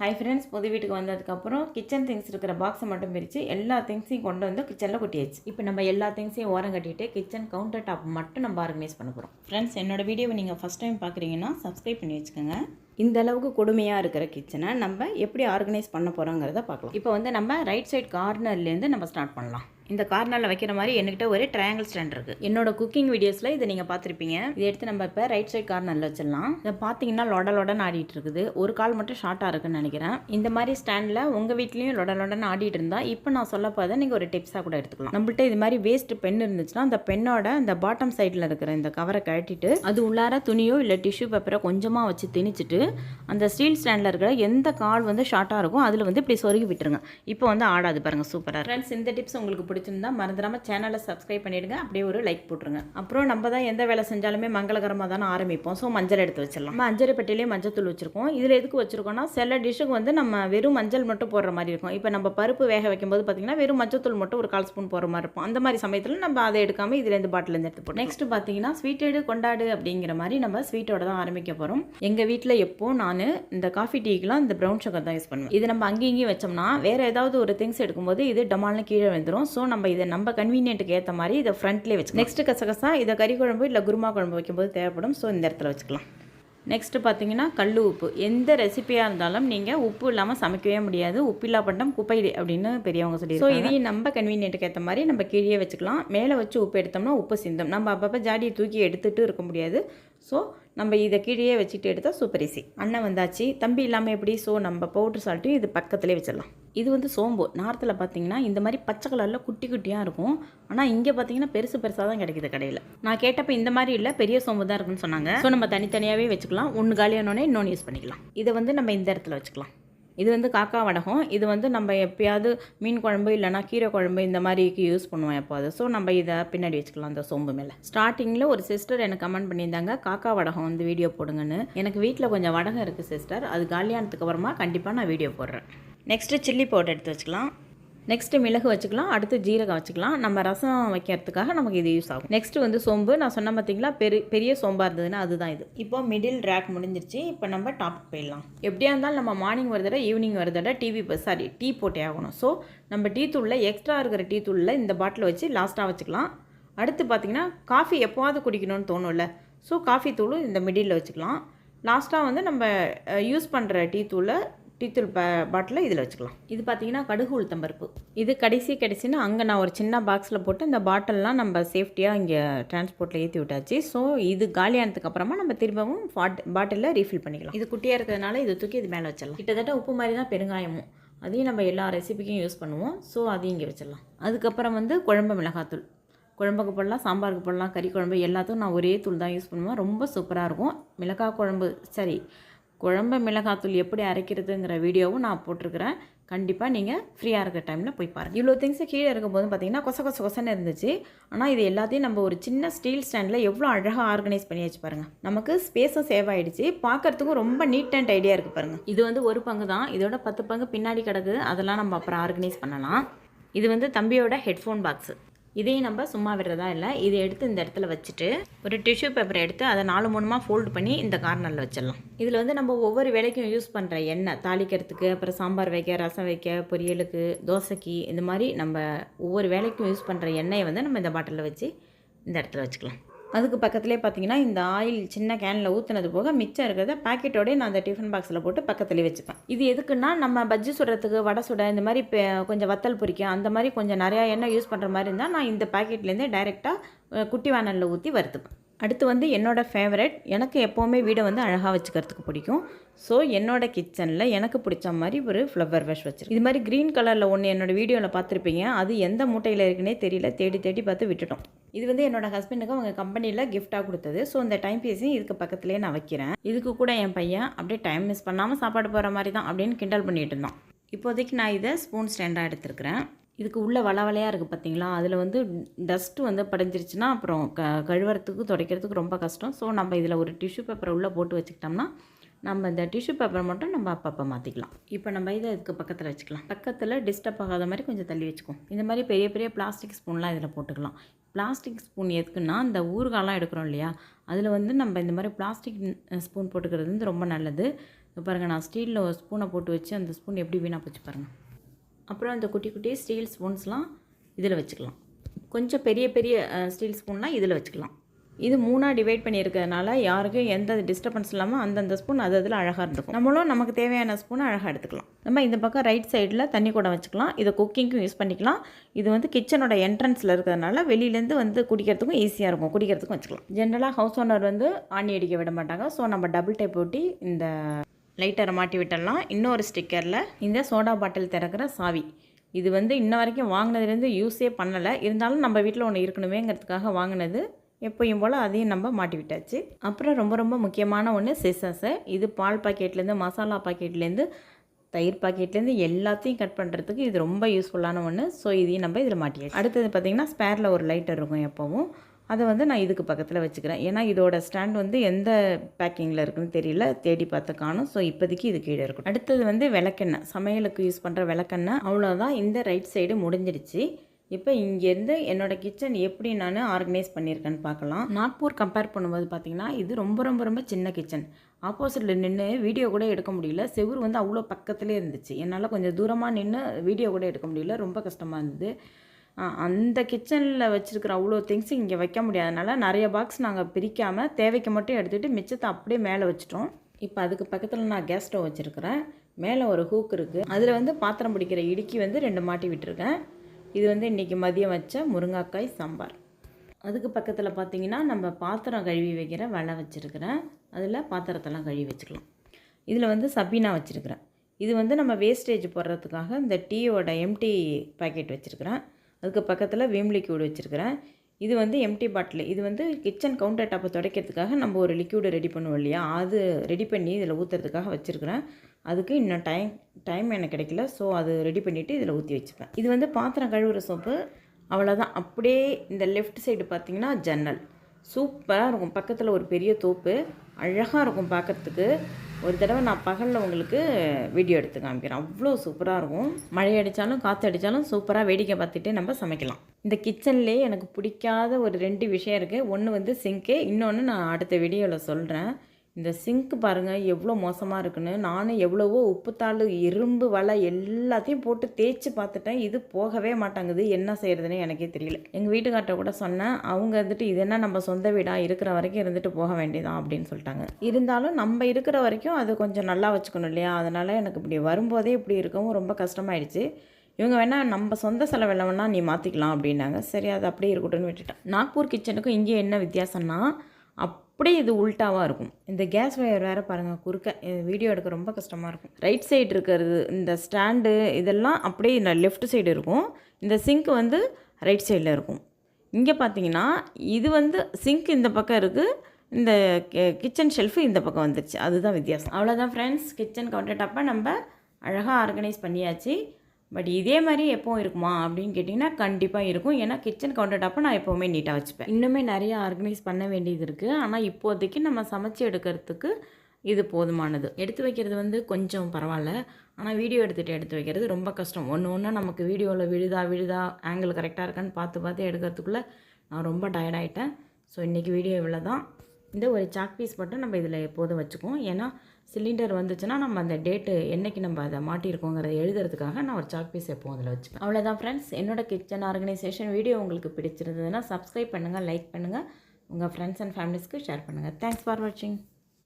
Hi friends புது வீட்டுக்கு வந்ததுக்கப்புறம் கிச்சன் திங்ஸ் இருக்கிற பாக்ஸை மட்டும் பிரித்து எல்லா திங்ஸையும் கொண்டு வந்து கிச்சனில் கொட்டியாச்சு. இப்போ நம்ம எல்லா திங்ஸையும் ஓரம் கட்டிட்டு கிச்சன் கவுண்டர் டாப் மட்டும் நம்ம ஆர்கனைஸ் பண்ண போகிறோம் ஃப்ரெண்ட்ஸ் என்னோட வீடியோவை நீங்கள் ஃபஸ்ட் டைம் பார்க்குறீங்கன்னா சப்ஸ்கிரைப் பண்ணி வச்சுக்கோங்க. இந்த அளவுக்கு கொடுமையாக இருக்கிற கிச்சனை நம்ம எப்படி ஆர்கனைஸ் பண்ண போகிறோங்கிறத பார்க்கலாம். இப்போ வந்து நம்ம ரைட் சைட் கார்னர்லேருந்து நம்ம ஸ்டார்ட் பண்ணலாம். இந்த கார்னரில் வைக்கிற மாதிரி என்கிட்ட ஒரு ட்ரையாங்கிள் ஸ்டாண்ட் இருக்குது என்னோட குக்கிங் வீடியோஸில் இதை நீங்கள் பார்த்துருப்பீங்க. இதை எடுத்து நம்ம இப்போ ரைட் சைட் கார்னரில் வச்சிடலாம். இதை பார்த்தீங்கன்னா லொட லொடன் ஆடிட்டு இருக்குது. ஒரு கால் மட்டும் ஷார்ட்டாக இருக்குன்னு நினைக்கிறேன். இந்த மாதிரி ஸ்டாண்டில் உங்கள் வீட்லேயும் லொட லொடன் ஆடிட்டு இருந்தால் இப்போ நான் சொல்ல போதை நீங்கள் ஒரு டிப்ஸாக கூட எடுத்துக்கலாம். நம்மள்ட்ட இது மாதிரி வேஸ்ட் பென் இருந்துச்சுன்னா அந்த பெண்ணோட இந்த பாட்டம் சைடில் இருக்கிற இந்த கவரை கழட்டிட்டு அது உள்ளார துணியோ இல்லை டிஷ்யூ பேப்பரை கொஞ்சமாக வச்சு திணிச்சிட்டு அந்த ஸ்டீல் ஸ்டாண்டில் இருக்கிற எந்த கால் வந்து ஷார்ட்டாக இருக்கும் அதில் வந்து இப்படி சொருகி விட்டுருங்க. இப்போ வந்து ஆடாது பாருங்கள் சூப்பராக ஃப்ரெண்ட்ஸ் இந்த டிப்ஸ் உங்களுக்கு பிடிச்சிருந்தா மறந்துடாமல் சேனலை சப்ஸ்கிரைப் பண்ணிவிடுங்க அப்படியே ஒரு லைக் போட்டுருங்க. அப்புறம் நம்ம தான் எந்த வேலை செஞ்சாலுமே மங்களகரமாக தானே ஆரம்பிப்போம். ஸோ மஞ்சள் எடுத்து வச்சிடலாம். நம்ம அஞ்சரை பெட்டிலேயே மஞ்சள் தூள் வச்சிருக்கோம். இதில் எதுக்கு வச்சிருக்கோம்னா சில டிஷ்ஷுக்கு வந்து நம்ம வெறும் மஞ்சள் மட்டும் போடுற மாதிரி இருக்கும். இப்போ நம்ம பருப்பு வேக வைக்கும்போது பார்த்தீங்கன்னா வெறும் மஞ்சள் தூள் மட்டும் ஒரு கால் ஸ்பூன் போடுற மாதிரி இருக்கும். அந்த மாதிரி சமயத்தில் நம்ம அதை எடுக்காமல் இதில் இந்த பாட்டிலேருந்து எடுத்து போட்டோம் நெக்ஸ்ட் பார்த்தீங்கன்னா ஸ்வீட்டேடு கொண்டாடு அப்படிங்கிற மாதிரி நம்ம ஸ்வீட்டோட தான் ஆரம்பிக்க போகிறோம் எங்கள் வீட்டில் எப்போ நான் இந்த காஃபி டீக்கெலாம் இந்த ப்ரௌன் சுகர் தான் யூஸ் பண்ணுவேன். இது நம்ம அங்கேயும் இங்கேயும் வச்சோம்னா வேறு ஏதாவது ஒரு திங்ஸ் எடுக்கும்போது இது டமால்னு கீழே வந்துடும் ஸோ நம்ம இதை நம்ம கன்வீனியன்ட்டுக்கு ஏற்ற மாதிரி இதை ஃப்ரண்ட்லேயே வச்சு நெக்ஸ்ட் கசகசா இதை கறி குழம்பு இல்லை குருமா குழம்பு வைக்கும்போது தேவைப்படும். ஸோ இந்த இடத்துல வச்சுக்கலாம். நெக்ஸ்ட்டு பார்த்தீங்கன்னா கல் உப்பு. எந்த ரெசிபியாக இருந்தாலும் நீங்கள் உப்பு இல்லாமல் சமைக்கவே முடியாது. உப்பில்லா பண்டம் குப்பை அப்படின்னு பெரியவங்க சொல்லி ஸோ இதையும் நம்ம கன்வீனியன்ட்டுக்கு ஏற்ற மாதிரி நம்ம கீழே வச்சுக்கலாம். மேலே வச்சு உப்பு எடுத்தோம்னா உப்பு சிந்தும். நம்ம அப்பப்போ ஜாடியை தூக்கி எடுத்துகிட்டு இருக்க முடியாது. ஸோ நம்ம இதை கீழே வச்சுட்டு எடுத்தால் சூப்பர் ஈஸி அண்ணன் வந்தாச்சு. தம்பி இல்லாமல் எப்படி? ஸோ நம்ம பவுட்ரு சால்ட்டையும் இது பக்கத்துலேயே வச்சிடலாம். இது வந்து சோம்பு. நார்த்தில் பார்த்தீங்கன்னா இந்த மாதிரி பச்சை கலரில் குட்டி குட்டியாக இருக்கும். ஆனால் இங்கே பார்த்தீங்கன்னா பெருசு பெருசாக தான் கிடைக்குது கடையில். நான் கேட்டப்போ இந்த மாதிரி இல்லை பெரிய சோம்பு தான் இருக்குன்னு சொன்னாங்க. ஸோ நம்ம தனித்தனியாகவே வச்சுக்கலாம். ஒன்று காலியானோடனே இன்னொன்று யூஸ் பண்ணிக்கலாம். இதை வந்து நம்ம இந்த இடத்துல வச்சுக்கலாம். இது வந்து காக்கா வடகம். இது வந்து நம்ம எப்பயாவது மீன் குழம்பு இல்லைனா கீரை குழம்பு இந்த மாதிரிக்கு யூஸ் பண்ணுவோம் எப்போது. ஸோ நம்ம இதை பின்னாடி வச்சுக்கலாம் அந்த சோம்பு மேலே. ஸ்டார்டிங்கில் ஒரு சிஸ்டர் எனக்கு கமெண்ட் பண்ணியிருந்தாங்க காக்கா வடகம் வந்து வீடியோ போடுங்கன்னு. எனக்கு வீட்டில் கொஞ்சம் வடகம் இருக்குது சிஸ்டர் அது காலியானதுக்கு அப்புறமா கண்டிப்பாக நான் வீடியோ போடுறேன். நெக்ஸ்ட்டு சில்லி பவுடர் எடுத்து வச்சுக்கலாம். நெக்ஸ்ட்டு மிளகு வச்சுக்கலாம். அடுத்து ஜீரகம் வச்சுக்கலாம். நம்ம ரசம் வைக்கிறதுக்காக நமக்கு இது யூஸ் ஆகும். நெக்ஸ்ட்டு வந்து சோம்பு. நான் சொன்ன பார்த்தீங்களா பெரிய பெரிய சோம்பாக இருந்ததுன்னா அதுதான் இது. இப்போ மிடில் ரேக் முடிஞ்சிருச்சு. இப்போ நம்ம டாப் போயிடலாம். எப்படியா இருந்தாலும் நம்ம மார்னிங் ஒரு தடவை ஈவினிங் ஒரு தடவை டிவி சாரி டீ போட்டே ஆகணும். ஸோ நம்ம டீ தூளில் எக்ஸ்ட்ரா இருக்கிற டீ தூளில் இந்த பாட்டில் வச்சு லாஸ்ட்டாக வச்சுக்கலாம். அடுத்து பார்த்தீங்கன்னா காஃபி எப்போவாவது குடிக்கணும்னு தோணும்ல. ஸோ காஃபி தூளும் இந்த மிடில் வச்சுக்கலாம். லாஸ்ட்டாக வந்து நம்ம யூஸ் பண்ணுற டீ தூளை டீத்தூள் பா பாட்டில் இதில் வச்சுக்கலாம். இது பார்த்தீங்கன்னா கடுகு உளுத்தம்பருப்பு இது கடைசி கடைசின்னு அங்கே நான் ஒரு சின்ன பாக்ஸில் போட்டு இந்த பாட்டில்லாம் நம்ம சேஃப்டியாக இங்கே டிரான்ஸ்போர்ட்டில் ஏற்றி விட்டாச்சு. ஸோ இது காலியானதுக்கு அப்புறமா நம்ம திரும்பவும் பாட் பாட்டிலில் ரீஃபில் பண்ணிக்கலாம். இது குட்டியாக இருக்கிறதுனால இது தூக்கி இது மேலே வச்சிடலாம். கிட்டத்தட்ட உப்பு மாதிரி தான் பெருங்காயமும். அதையும் நம்ம எல்லா ரெசிபிக்கும் யூஸ் பண்ணுவோம். ஸோ அதையும் இங்கே வச்சிடலாம். அதுக்கப்புறம் வந்து குழம்பு மிளகாத்தூள். குழம்புக்கு போடலாம் சாம்பாருக்கு போடலாம் கறி குழம்பு எல்லாத்துக்கும் நான் ஒரே தூள் தான் யூஸ் பண்ணுவேன். ரொம்ப சூப்பராக இருக்கும். மிளகாய் குழம்பு சரி குழம்பு மிளகாத்தூள் எப்படி அரைக்கிறதுங்கிற வீடியோவும் நான் போட்டிருக்கிறேன். கண்டிப்பாக நீங்கள் ஃப்ரீயாக இருக்கிற டைமில் போய் பாருங்கள் இவ்வளோ திங்ஸு கீழே இருக்கும்போது பார்த்தீங்கன்னா கொச கொச கொசன்னு இருந்துச்சு. ஆனால் இது எல்லாத்தையும் நம்ம ஒரு சின்ன ஸ்டீல் ஸ்டாண்டில் எவ்வளோ அழகாக ஆர்கனைஸ் பண்ணி வச்சு பாருங்கள் நமக்கு ஸ்பேஸும் சேவ் ஆகிடுச்சு பார்க்குறதுக்கும் ரொம்ப நீட் அண்ட் ஐடியா இருக்குது பாருங்கள் இது வந்து ஒரு பங்கு தான். இதோட பத்து பங்கு பின்னாடி கிடக்கு. அதெல்லாம் நம்ம அப்புறம் ஆர்கனைஸ் பண்ணலாம். இது வந்து தம்பியோட ஹெட்ஃபோன் பாக்ஸு இதையும் நம்ம சும்மா விடுறதா இல்லை. இதை எடுத்து இந்த இடத்துல வச்சுட்டு ஒரு டிஷ்யூ பேப்பரை எடுத்து அதை நாலு மூணுமா ஃபோல்டு பண்ணி இந்த கார்னரில் வச்சிடலாம். இதில் வந்து நம்ம ஒவ்வொரு வேலைக்கும் யூஸ் பண்ணுற எண்ணெய் தாளிக்கிறதுக்கு அப்புறம் சாம்பார் வைக்க ரசம் வைக்க பொரியலுக்கு தோசைக்கு இந்த மாதிரி நம்ம ஒவ்வொரு வேலைக்கும் யூஸ் பண்ணுற எண்ணெயை வந்து நம்ம இந்த பாட்டிலில் வச்சு இந்த இடத்துல வச்சுக்கலாம். அதுக்கு பக்கத்துலேயே பார்த்தீங்கன்னா இந்த ஆயில் சின்ன கேனில் ஊற்றுனது போக மிச்சம் இருக்கிறத பாக்கெட்டோடய நான் அந்த டிஃபன் பாக்ஸில் போட்டு பக்கத்துலேயே வச்சுப்பேன். இது எதுக்குன்னா நம்ம பஜ்ஜி சுடுறதுக்கு வடை சுட இந்த மாதிரி கொஞ்சம் வத்தல் பொரிக்க அந்த மாதிரி கொஞ்சம் நிறையா எண்ணெய் யூஸ் பண்ணுற மாதிரி இருந்தால் நான் இந்த பாக்கெட்லேருந்தே டைரெக்டாக குட்டி வானலில் ஊற்றி வறுத்துப்பேன். அடுத்து வந்து என்னோடய ஃபேவரட் எனக்கு எப்போவுமே வீடை வந்து அழகாக வச்சுக்கிறதுக்கு பிடிக்கும். ஸோ என்னோட கிச்சனில் எனக்கு பிடிச்ச மாதிரி ஒரு ஃப்ளவர் வாஷ் வச்சுருக்கேன். இது மாதிரி க்ரீன் கலரில் ஒன்று என்னோடய வீடியோவில் பார்த்துருப்பீங்க. அது எந்த மூட்டையில் இருக்குன்னே தெரியல. தேடி தேடி பார்த்து விட்டுட்டோம். இது வந்து என்னோட ஹஸ்பண்டுக்கு அவங்க கம்பெனியில் கிஃப்டாக கொடுத்தது. ஸோ இந்த டைம் பீஸையும் இதுக்கு பக்கத்துலேயே நான் வைக்கிறேன். இதுக்கு கூட என் பையன் அப்படியே டைம் மிஸ் பண்ணாமல் சாப்பாடு போகிற மாதிரி தான் அப்படின்னு கிண்டல் பண்ணிகிட்டு இருந்தான். இப்போதைக்கு நான் இதை ஸ்பூன் ஸ்டாண்டாக எடுத்துருக்கிறேன். இதுக்கு உள்ளே வளவலையாக இருக்குது பார்த்தீங்களா அதில் வந்து டஸ்ட்டு வந்து படைஞ்சிருச்சுன்னா அப்புறம் க கழுவுறதுக்கு துடைக்கிறதுக்கு ரொம்ப கஷ்டம். ஸோ நம்ம இதில் ஒரு டிஷ்யூ பேப்பரை உள்ளே போட்டு வச்சுக்கிட்டோம்னா நம்ம இந்த டிஷ்யூ பேப்பர் மட்டும் நம்ம அப்பப்போ மாற்றிக்கலாம் இப்போ நம்ம இதை இதுக்கு பக்கத்தில் வச்சுக்கலாம். பக்கத்தில் டிஸ்டர்ப் ஆகாத மாதிரி கொஞ்சம் தள்ளி வச்சுக்கோம் இந்த மாதிரி பெரிய பெரிய பிளாஸ்டிக் ஸ்பூன்லாம் இதில் போட்டுக்கலாம். பிளாஸ்டிக் ஸ்பூன் எதுக்குன்னா இந்த ஊறுகாலாம் எடுக்கிறோம் இல்லையா? அதில் வந்து நம்ம இந்த மாதிரி பிளாஸ்டிக் ஸ்பூன் போட்டுக்கிறது வந்து ரொம்ப நல்லது. இப்போ பாருங்கள் நான் ஸ்டீலில் ஒரு ஸ்பூனை போட்டு வச்சு அந்த ஸ்பூன் எப்படி வீணாக போச்சு பாருங்கள் அப்புறம் இந்த குட்டி குட்டி ஸ்டீல் ஸ்பூன்ஸ்லாம் இதில் வச்சுக்கலாம். கொஞ்சம் பெரிய பெரிய ஸ்டீல் ஸ்பூன்லாம் இதில் வச்சுக்கலாம். இது மூணாக டிவைட் பண்ணியிருக்கிறதுனால யாருக்கும் எந்த டிஸ்டர்பன்ஸ் இல்லாமல் அந்தந்த ஸ்பூன் அது அதில் அழகாக இருந்துக்கும் நம்மளும் நமக்கு தேவையான ஸ்பூனை அழகாக எடுத்துக்கலாம். நம்ம இந்த பக்கம் ரைட் சைடில் தண்ணி கூட வச்சுக்கலாம். இதை குக்கிங்க்கும் யூஸ் பண்ணிக்கலாம். இது வந்து கிச்சனோட என்ட்ரன்ஸில் இருக்கிறதுனால வெளியிலேருந்து வந்து குடிக்கிறதுக்கும் ஈஸியாக இருக்கும். குடிக்கிறதுக்கும் வச்சுக்கலாம். ஜென்ரலாக ஹவுஸ் ஓனர் வந்து ஆணி அடிக்க விட மாட்டாங்க. ஸோ நம்ம டபுள் டைப் ஒட்டி இந்த லைட்டரை மாட்டி விட்டுடலாம். இன்னொரு ஸ்டிக்கரில் இந்த சோடா பாட்டில் திறக்கிற சாவி. இது வந்து இன்ன வரைக்கும் வாங்கினதுலேருந்து யூஸே பண்ணலை. இருந்தாலும் நம்ம வீட்டில் ஒன்று இருக்கணுமேங்கிறதுக்காக வாங்கினது எப்பயும் போல் அதையும் நம்ம மாட்டி விட்டாச்சு. அப்புறம் ரொம்ப ரொம்ப முக்கியமான ஒன்று சிசஸு இது பால் பாக்கெட்லேருந்து மசாலா பாக்கெட்லேருந்து தயிர் பாக்கெட்லேருந்து எல்லாத்தையும் கட் பண்ணுறதுக்கு இது ரொம்ப யூஸ்ஃபுல்லான ஒன்று ஸோ இதையும் நம்ம இதில் மாட்டியாச்சு. அடுத்தது பார்த்திங்கன்னா ஸ்பேரில் ஒரு லைட்டர் இருக்கும் எப்போவும். அதை வந்து நான் இதுக்கு பக்கத்தில் வச்சுக்கிறேன். ஏன்னா இதோட ஸ்டாண்ட் வந்து எந்த பேக்கிங்கில் இருக்குன்னு தெரியல. தேடி பார்த்து காணும். ஸோ இப்போதைக்கு இது கீழே இருக்கும் அடுத்தது வந்து விளக்கெண்ணெய். சமையலுக்கு யூஸ் பண்ணுற விளக்கெண்ணெய். அவ்வளோதான் இந்த ரைட் சைடு முடிஞ்சிடுச்சு. இப்போ இங்கேருந்து என்னோடய கிச்சன் எப்படி நான் ஆர்கனைஸ் பண்ணியிருக்கேன்னு பார்க்கலாம். நாக்பூர் கம்பேர் பண்ணும்போது பார்த்திங்கன்னா இது ரொம்ப ரொம்ப ரொம்ப சின்ன கிச்சன் ஆப்போசிட்டில் நின்று வீடியோ கூட எடுக்க முடியல. செவுரு வந்து அவ்வளோ பக்கத்துலேயே இருந்துச்சு. என்னால் கொஞ்சம் தூரமாக நின்று வீடியோ கூட எடுக்க முடியல. ரொம்ப கஷ்டமாக இருந்தது. அந்த கிச்சனில் வச்சுருக்கிற அவ்வளோ திங்ஸ் இங்கே வைக்க முடியாதனால நிறைய பாக்ஸ் நாங்கள் பிரிக்காமல் தேவைக்கு மட்டும் எடுத்துகிட்டு மிச்சத்தை அப்படியே மேலே வச்சுட்டோம். இப்போ அதுக்கு பக்கத்தில் நான் கேஸ் ஸ்டவ் வச்சுருக்கிறேன். மேலே ஒரு ஹூக் இருக்குது அதில் வந்து பாத்திரம் பிடிக்கிற இடுக்கி வந்து ரெண்டு மாட்டி விட்டுருக்கேன். இது வந்து இன்றைக்கி மதியம் வச்ச முருங்காக்காய் சாம்பார். அதுக்கு பக்கத்தில் பார்த்தீங்கன்னா நம்ம பாத்திரம் கழுவி வைக்கிற வலை வச்சுருக்கிறேன். அதில் பாத்திரத்தெல்லாம் கழுவி வச்சுக்கலாம். இதில் வந்து சபீனா வச்சுருக்கிறேன். இது வந்து நம்ம வேஸ்டேஜ் போடுறதுக்காக இந்த டீயோட எம்டி பாக்கெட் வச்சுருக்கிறேன். அதுக்கு பக்கத்தில் விம் லிக்யூடு வச்சுருக்கிறேன். இது வந்து எம்டி பாட்டில் இது வந்து கிச்சன் கவுண்டர் டாப்பை துடைக்கிறதுக்காக நம்ம ஒரு லிக்யூடை ரெடி பண்ணுவோம் இல்லையா? அது ரெடி பண்ணி இதில் ஊற்றுறதுக்காக வச்சுருக்கிறேன். அதுக்கு இன்னும் டைம் டைம் எனக்கு கிடைக்கல. ஸோ அது ரெடி பண்ணிவிட்டு இதில் ஊற்றி வச்சுப்பேன். இது வந்து பாத்திரம் கழுவுற சோப்பு அவ்வளோதான் அப்படியே இந்த லெஃப்ட் சைடு பார்த்திங்கன்னா ஜன்னல். சூப்பராக இருக்கும். பக்கத்தில் ஒரு பெரிய தோப்பு. அழகாக இருக்கும் பார்க்குறதுக்கு ஒரு தடவை நான் பகலில் உங்களுக்கு வீடியோ எடுத்து காமிக்கிறேன். அவ்வளோ சூப்பராக இருக்கும். மழை அடித்தாலும் காற்று அடித்தாலும் சூப்பராக வேடிக்கை பார்த்துட்டு நம்ம சமைக்கலாம். இந்த கிச்சன்லேயே எனக்கு பிடிக்காத ஒரு ரெண்டு விஷயம் இருக்குது ஒன்று வந்து சிங்க்கு இன்னொன்று நான் அடுத்த வீடியோவில் சொல்கிறேன் இந்த சிங்க் பாருங்கள் எவ்வளோ மோசமாக இருக்குன்னு. நானும் எவ்வளவோ உப்புத்தாள் இரும்பு வலை எல்லாத்தையும் போட்டு தேய்ச்சி பார்த்துட்டேன். இது போகவே மாட்டாங்குது. என்ன செய்கிறதுன்னு எனக்கே தெரியல. எங்கள் வீட்டுக்கார்ட்ட கூட சொன்னேன். அவங்க வந்துட்டு இது என்ன நம்ம சொந்த வீடாக இருக்கிற வரைக்கும் இருந்துட்டு போக வேண்டியதான் அப்படின்னு சொல்லிட்டாங்க. இருந்தாலும் நம்ம இருக்கிற வரைக்கும் அது கொஞ்சம் நல்லா வச்சுக்கணும் இல்லையா? அதனால் எனக்கு இப்படி வரும்போதே இப்படி இருக்கவும் ரொம்ப கஷ்டமாயிடுச்சு. இவங்க வேணால் நம்ம சொந்த செலவில் வேணால் நீ மாற்றிக்கலாம் அப்படின்னாங்க. சரி அது அப்படியே இருக்கட்டும்னு விட்டுட்டேன். நாக்பூர் கிச்சனுக்கும் இங்கே என்ன வித்தியாசம்னா அப் அப்படியே இது உல்ட்டாவாக இருக்கும். இந்த கேஸ் ஒயர் வேறு பாருங்கள் குறுக்க. வீடியோ எடுக்க ரொம்ப கஷ்டமாக இருக்கும். ரைட் சைடு இருக்கிறது இந்த ஸ்டாண்டு இதெல்லாம் அப்படியே இந்த லெஃப்ட் சைடு இருக்கும். இந்த சிங்க் வந்து ரைட் சைடில் இருக்கும். இங்கே பார்த்தீங்கன்னா இது வந்து சிங்க் இந்த பக்கம் இருக்குது இந்த கிச்சன் ஷெல்ஃபு இந்த பக்கம் வந்துருச்சு. அதுதான் வித்தியாசம். அவ்வளோதான் ஃப்ரெண்ட்ஸ் கிச்சன் கவுண்டர் டாப்பை நம்ம அழகாக ஆர்கனைஸ் பண்ணியாச்சு. பட் இதே மாதிரி எப்போவும் இருக்குமா அப்படின்னு கேட்டிங்கன்னா கண்டிப்பாக இருக்கும். ஏன்னா கிச்சன் கவுண்டர் டாப்பை நான் எப்போவுமே நீட்டாக வச்சுப்பேன். இன்னுமே நிறைய ஆர்கனைஸ் பண்ண வேண்டியது இருக்குது ஆனால் இப்போதைக்கு நம்ம சமைச்சு எடுக்கிறதுக்கு இது போதுமானது. எடுத்து வைக்கிறது வந்து கொஞ்சம் பரவாயில்ல. ஆனால் வீடியோ எடுத்துகிட்டு எடுத்து வைக்கிறது ரொம்ப கஷ்டம். ஒன்று ஒன்றா நமக்கு வீடியோவில் விழுதா விழுதா ஆங்கிள் கரெக்டாக இருக்கான்னு பார்த்து பார்த்து எடுக்கிறதுக்குள்ளே நான் ரொம்ப டயர்டாயிட்டேன் ஸோ இன்றைக்கி வீடியோ இவ்வளோ தான் இந்த ஒரு சாக் பீஸ் மட்டும் நம்ம இதில் எப்போதும் வச்சுக்குவோம். ஏன்னா சிலிண்டர் வந்துச்சுன்னா நம்ம அந்த டேட்டு என்றைக்கு நம்ம அதை மாட்டியிருக்கோங்கிறத எழுதுறதுக்காக நான் ஒரு சாக் பீஸ் எப்போவும் அதில் வச்சுப்பேன். அவ்வளோதான் ஃப்ரெண்ட்ஸ் என்னோட கிச்சன் ஆர்கனைசேஷன் வீடியோ உங்களுக்கு பிடிச்சிருந்ததுன்னா சப்ஸ்கிரைப் பண்ணுங்கள் லைக் பண்ணுங்கள் உங்கள் ஃப்ரெண்ட்ஸ் அண்ட் ஃபேமிலிஸ்க்கு ஷேர் பண்ணுங்கள் தேங்க்ஸ் ஃபார் வாட்சிங்